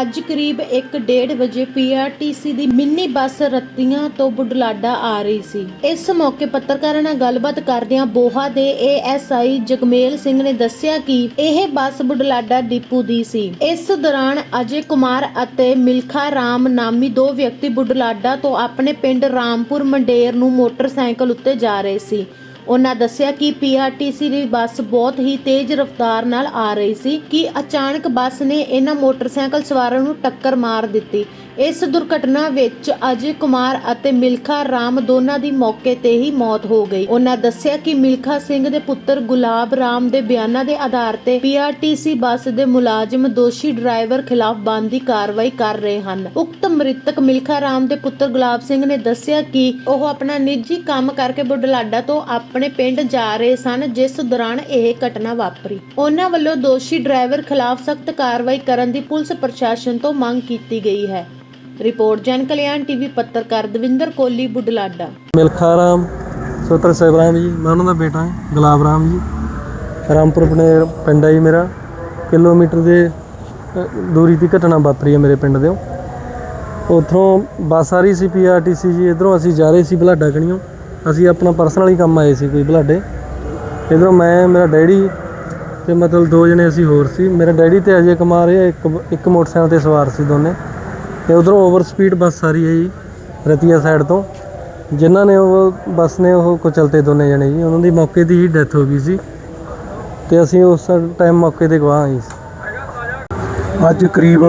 ਅੱਜ ਕਰੀਬ 1:30 ਵਜੇ ਪੀਆਰਟੀਸੀ ਦੀ ਮਿੰਨੀ ਬੱਸ ਰੱਤੀਆਂ ਤੋਂ ਬੁਢਲਾਡਾ ਆ ਰਹੀ ਸੀ। ਇਸ ਮੌਕੇ ਪੱਤਰਕਾਰਾਂ ਨਾਲ ਗੱਲਬਾਤ ਕਰਦਿਆਂ ਬੋਹਾ ਦੇ ਏਐਸਆਈ ਜਗਮੇਲ ਸਿੰਘ ਨੇ ਦੱਸਿਆ ਕਿ ਇਹ ਬੱਸ ਬੁਢਲਾਡਾ ਡਿਪੂ ਦੀ ਸੀ। ਇਸ ਦੌਰਾਨ ਅਜੇ ਕੁਮਾਰ ਅਤੇ ਮਿਲਖਾ ਰਾਮ ਨਾਮੀ ਦੋ ਵਿਅਕਤੀ ਬੁਢਲਾਡਾ ਤੋਂ ਆਪਣੇ ਪਿੰਡ ਰਾਮਪੁਰ ਮੰਡੇਰ ਨੂੰ ਮੋਟਰਸਾਈਕਲ ਉੱਤੇ ਜਾ ਰਹੇ ਸੀ। ਉਹਨਾਂ ਦੱਸਿਆ ਕਿ ਪੀਆਰਟੀਸੀ ਦੀ ਬੱਸ ਬਹੁਤ ਹੀ ਤੇਜ਼ ਰਫ਼ਤਾਰ ਨਾਲ ਆ ਰਹੀ ਸੀ ਕਿ ਅਚਾਨਕ ਬੱਸ ਨੇ ਇਹਨਾਂ ਮੋਟਰਸਾਈਕਲ ਸਵਾਰਾਂ ਨੂੰ ਟੱਕਰ ਮਾਰ ਦਿੱਤੀ। ਇਸ ਦੁਰਘਟਨਾ ਵਿੱਚ ਅਜੇ ਕੁਮਾਰ ਅਤੇ ਮਿਲਖਾ ਰਾਮ ਦੋਨਾਂ ਦੀ ਮੌਕੇ ਤੇ ਹੀ ਮੌਤ ਹੋ ਗਈ। ਉਹਨਾਂ ਦੱਸਿਆ ਕਿ ਮਿਲਖਾ ਸਿੰਘ ਦੇ ਪੁੱਤਰ ਗੁਲਾਬ ਰਾਮ ਦੇ ਬਿਆਨਾਂ ਦੇ ਆਧਾਰ ਤੇ ਪੀਆਰਟੀਸੀ ਬੱਸ ਦੇ ਮੁਲਾਜ਼ਮ ਦੋਸ਼ੀ ਡਰਾਈਵਰ ਖਿਲਾਫ ਬਣਦੀ ਕਾਰਵਾਈ ਕਰ ਰਹੇ ਹਨ। ਉਕਤ ਮ੍ਰਿਤਕ ਮਿਲਖਾ ਰਾਮ ਦੇ ਪੁੱਤਰ ਗੁਲਾਬ ਸਿੰਘ ਨੇ ਦੱਸਿਆ ਕਿ ਉਹ ਆਪਣਾ ਨਿੱਜੀ ਕੰਮ ਕਰਕੇ ਬੁਢਲਾਡਾ ਤੋਂ ਆਪਣੇ ਪਿੰਡ ਜਾ ਰਹੇ ਸਨ, ਜਿਸ ਦੌਰਾਨ ਇਹ ਘਟਨਾ ਵਾਪਰੀ। ਉਹਨਾਂ ਵੱਲੋਂ ਦੋਸ਼ੀ ਡਰਾਈਵਰ ਖਿਲਾਫ ਸਖਤ ਕਾਰਵਾਈ ਕਰਨ ਦੀ ਪੁਲਿਸ ਪ੍ਰਸ਼ਾਸਨ ਤੋਂ ਮੰਗ ਕੀਤੀ ਗਈ ਹੈ। ਰਿਪੋਰਟ, ਜਨ ਕਲਿਆਣ ਟੀਵੀ, ਪੱਤਰਕਾਰ ਦਵਿੰਦਰ ਕੋਲੀ, ਬੁਢਲਾਡਾ। ਮਿਲਖਾ ਰਾਮ ਸੋਤਰ ਸੇਵਰਾਮ ਜੀ, ਮੈਂ ਉਹਨਾਂ ਦਾ ਬੇਟਾ ਹਾਂ, ਗੁਲਾਬ ਰਾਮ ਜੀ। ਰਾਮਪੁਰ ਆਪਣੇ ਪਿੰਡ ਹੈ ਜੀ ਮੇਰਾ। ਕਿਲੋਮੀਟਰ ਦੇ ਦੂਰੀ ਦੀ ਘਟਨਾ ਵਾਪਰੀ ਹੈ ਮੇਰੇ ਪਿੰਡ ਦੇ ਉਥੋਂ ਬੱਸ ਆ ਰਹੀ ਸੀ ਪੀਆਰਟੀਸੀ ਜੀ, ਇਧਰੋਂ ਅਸੀਂ ਜਾ ਰਹੇ ਸੀ ਬਲਾਡਾ ਕਣੀਓ। ਅਸੀਂ ਆਪਣਾ ਪਰਸਨਲ ਹੀ ਕੰਮ ਆਏ ਸੀ ਕੋਈ ਬਲਾਡੇ। ਇਧਰੋਂ ਮੈਂ, ਮੇਰਾ ਡੈਡੀ ਤੇ ਮਤਲਬ ਦੋ ਜਣੇ ਅਸੀਂ ਹੋਰ ਸੀ। ਮੇਰਾ ਡੈਡੀ ਤੇ ਅਜੇ ਕੁਮਾਰ ਇਹ ਇੱਕ ਇੱਕ ਮੋਟਰਸਾਈਕਲ ਤੇ ਸਵਾਰ ਸੀ ਦੋਨੇ। ਤੇ ਉਧਰੋਂ ਓਵਰ ਸਪੀਡ ਬੱਸ ਆ ਰਹੀ ਹੈ ਜੀ, ਰਤੀਆ ਸਾਈਡ ਤੋਂ। ਜਿਨ੍ਹਾਂ ਨੇ ਉਹ ਬੱਸ ਨੇ ਉਹ ਕੁਚਲਤੇ ਦੋਨੇ ਜਣੇ ਜੀ। ਉਹਨਾਂ ਦੀ ਮੌਕੇ ਦੀ ਹੀ ਡੈਥ ਹੋ ਗਈ ਸੀ। ਤੇ ਅਸੀਂ ਉਸ ਟਾਈਮ ਮੌਕੇ ਤੇ ਗਵਾਹ ਆਈ ਸੀ। ਅੱਜ ਕਰੀਬ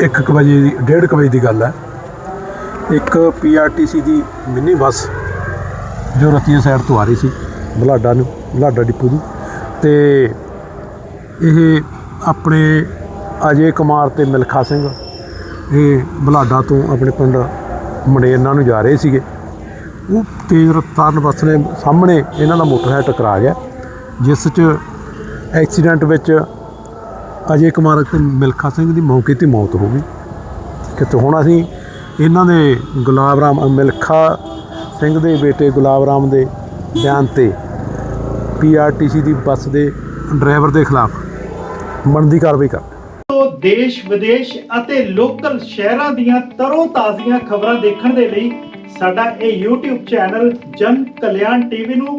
1 ਵਜੇ ਦੀ 1:30 ਵਜੇ ਦੀ ਗੱਲ ਹੈ। ਇੱਕ ਪੀਆਰਟੀਸੀ ਦੀ ਮਿੰਨੀ ਬੱਸ ਜੋ ਰਤੀਆ ਸਾਈਡ ਤੋਂ ਆ ਰਹੀ ਸੀ, ਬਲਾਡਾ ਨੂੰ, ਬਲਾਡਾ ਡਿਪੂ ਦੀ ਤੇ ਇਹ ਆਪਣੇ ਅਜੇ ਕੁਮਾਰ ਤੇ ਮਿਲਖਾ ਸਿੰਘ, ਇਹ ਬਲਾਡਾ ਤੋਂ ਆਪਣੇ ਪਿੰਡ ਮੰਡੇਰਨਾ ਨੂੰ ਜਾ ਰਹੇ ਸੀਗੇ। ਉਹ ਤੇਜ਼ ਰਫ਼ਤਾਰ ਬੱਸ ਨੇ ਸਾਹਮਣੇ ਇਹਨਾਂ ਦਾ ਮੋਟਰਸਾਈਕਲ ਟਕਰਾ ਗਿਆ, ਜਿਸ 'ਚ ਐਕਸੀਡੈਂਟ ਵਿੱਚ ਅਜੇ ਕੁਮਾਰ ਤੇ ਮਿਲਖਾ ਸਿੰਘ ਦੀ ਮੌਕੇ ਤੇ ਮੌਤ ਹੋ ਗਈ। ਕਿਤੇ ਹੁਣ ਅਸੀਂ ਇਹਨਾਂ ਦੇ ਗੁਲਾਬ ਰਾਮ ਅ, ਸਿੰਘ ਦੇ ਬੇਟੇ ਗੁਲਾਬ ਰਾਮ ਦੇ ਬਿਆਨ ਤੇ ਪੀਆਰਟੀਸੀ ਦੀ ਬੱਸ ਦੇ ਡਰਾਈਵਰ ਦੇ ਖਿਲਾਫ ਬਣਦੀ ਕਾਰਵਾਈ ਕਰ ਦੇਸ਼ ਵਿਦੇਸ਼ ਅਤੇ ਲੋਕਲ ਸ਼ਹਿਰਾਂ ਦੀਆਂ ਤਰੋ ਤਾਜ਼ੀਆਂ ਖਬਰਾਂ ਦੇਖਣ ਦੇ ਲਈ ਸਾਡਾ ਇਹ YouTube ਚੈਨਲ ਜਨ ਕਲਿਆਣ ਟੀਵੀ ਨੂੰ